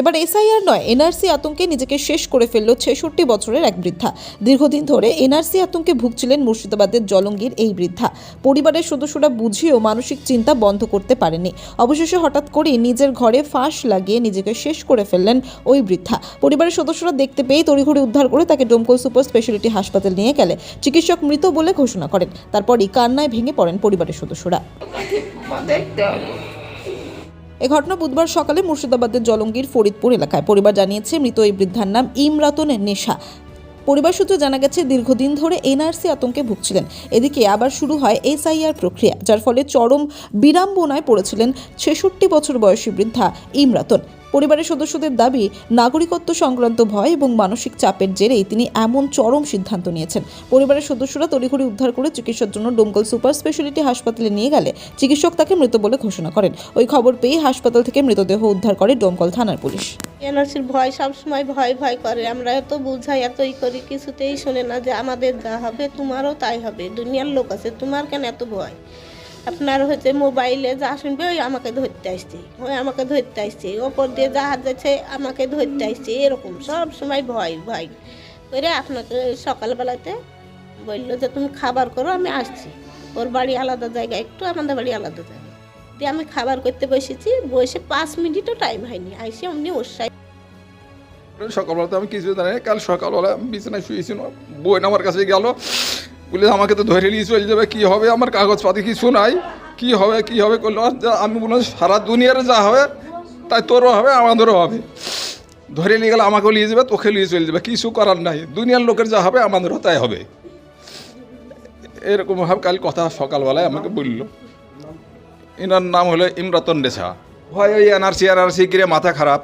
এবার এসআইআর নয়, এনআরসি আতঙ্কে নিজেকে শেষ করে ফেলল ছেষট্টি বছরের এক বৃদ্ধা। দীর্ঘদিন ধরে এনআরসি আতঙ্কে ভুগছিলেন মুর্শিদাবাদের জলঙ্গির এই বৃদ্ধা। পরিবারের সদস্যরা বুঝিয়েও মানসিক চিন্তা বন্ধ করতে পারেনি। অবশেষে হঠাৎ করেই নিজের ঘরে ফাঁস লাগিয়ে নিজেকে শেষ করে ফেললেন ওই বৃদ্ধা। পরিবারের সদস্যরা দেখতে পেয়ে তড়িঘড়ি উদ্ধার করে তাকে ডোমকল সুপার স্পেশালিটি হাসপাতাল নিয়ে গেলে। চিকিৎসক মৃত বলে ঘোষণা করেন। তারপরই কান্নায় ভেঙে পড়েন পরিবারের সদস্যরা। এ ঘটনা বুধবার সকালে মুর্শিদাবাদের জলঙ্গির ফরিদপুর এলাকায়। পরিবার জানিয়েছে, মৃত এই বৃদ্ধার নাম ইমরাতন নেশা। পরিবার সূত্রে জানা গেছে, দীর্ঘদিন ধরে এনআরসি আতঙ্কে ভুগছিলেন। এদিকে আবার শুরু হয় এসআইআর প্রক্রিয়া, যার ফলে চরম বিড়ম্বনায় পড়েছিলেন ছেষট্টি বছর বয়সী বৃদ্ধা ইমরাতন। পরিবারের সদস্যদের দাবি, নাগরিকত্ব সংক্রান্ত ভয় এবং মানসিক চাপের জেরেই তিনি এমন চরম সিদ্ধান্ত নিয়েছেন। পরিবারের সদস্যরা তড়িঘড়ি উদ্ধার করে চিকিৎসার জন্য ডোমকল সুপার স্পেশালিটি হাসপাতালে নিয়ে গেলে চিকিৎসক তাকে মৃত বলে ঘোষণা করেন। ওই খবর পেয়ে হাসপাতাল থেকে মৃতদেহ উদ্ধার করে ডোমকল থানার পুলিশ। এনআরসির ভয় সবসময় ভয় ভয় করে। আমরা এত বুঝাই, এতই করি, কিছুতেই শোনে না যে আমাদের যা হবে, তোমারও তাই হবে। দুনিয়ার লোক আছে, তোমার কেন এত ভয়? আপনার হচ্ছে মোবাইলে যা শুনবে ওই আমাকে ধরতে আসছে। ওই আমাকে ধরতে আসছে। ওপর দিয়ে জাহাজ যাচ্ছে আমাকে ধরতে আসছে। এরকম সব সময় ভয় ভয়। করে আপনাকে সকালবেলাতে বলল যে, তুমি খাবার করো, আমি আসছি। ওর বাড়ি আলাদা জায়গা, একটু আমাদের বাড়ি আলাদা জায়গা। দিয়ে আমি খাবার করতে বসেছি। বসে পাঁচ মিনিটও টাইম হয়নি। আইসে অমনি সাইড সকালবেলা তো আমি কিছু জানি। কাল সকালবেলা বিছানায় শুয়েছিল বোন আমার কাছে গেল। বলে আমাকে তো ধরে নিয়ে চলে যাবে কী হবে আমার কাগজপাতি কিছু নাই, কী হবে কী হবে করল? আমি বললাম সারা দুনিয়ার যা হবে, তাই তোরও হবে, আমাদেরও হবে। ধরে নিয়ে গেলে আমাকেও নিয়ে যাবে, তোকে নিয়ে চলে যাবে, কিছু করার নাই। দুনিয়ার লোকের যা হবে, আমাদেরও তাই হবে। এরকমভাবে কাল কথা সকালবেলায় আমাকে বলল। এনার নাম হলো ইমরাতন রেছা হয় ওই এনআরসি এনআরসি কিরে, মাথা খারাপ।